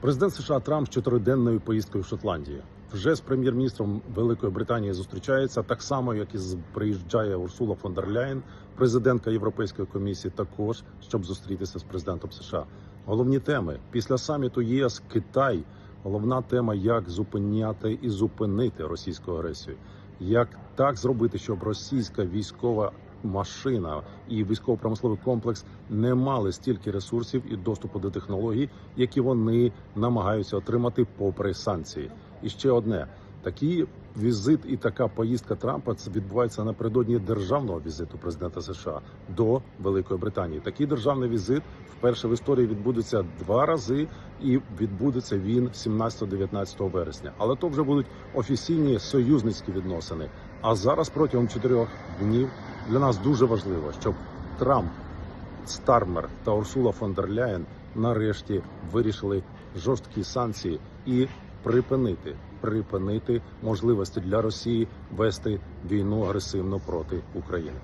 Президент США Трамп з чотириденною поїздкою в Шотландії вже з прем'єр-міністром Великої Британії зустрічається так само, як і з- приїжджає Урсула фон дер Ляєн, президентка Європейської комісії, також щоб зустрітися з президентом США. Головні теми після саміту ЄС Китай. Головна тема, як зупиняти і зупинити російську агресію, як так зробити, щоб російська військова машина і військово-промисловий комплекс не мали стільки ресурсів і доступу до технологій, які вони намагаються отримати попри санкції. І ще одне такий візит і така поїздка Трампа це відбувається напередодні державного візиту президента США до Великої Британії. Такий державний візит вперше в історії відбудеться два рази, і відбудеться він 17-19 вересня. Але то вже будуть офіційні союзницькі відносини. А зараз протягом чотирьох днів для нас дуже важливо, щоб Трамп, Стармер та Урсула фон дер Ляєн нарешті вирішили жорсткі санкції і припинити припинити можливості для Росії вести війну агресивно проти України.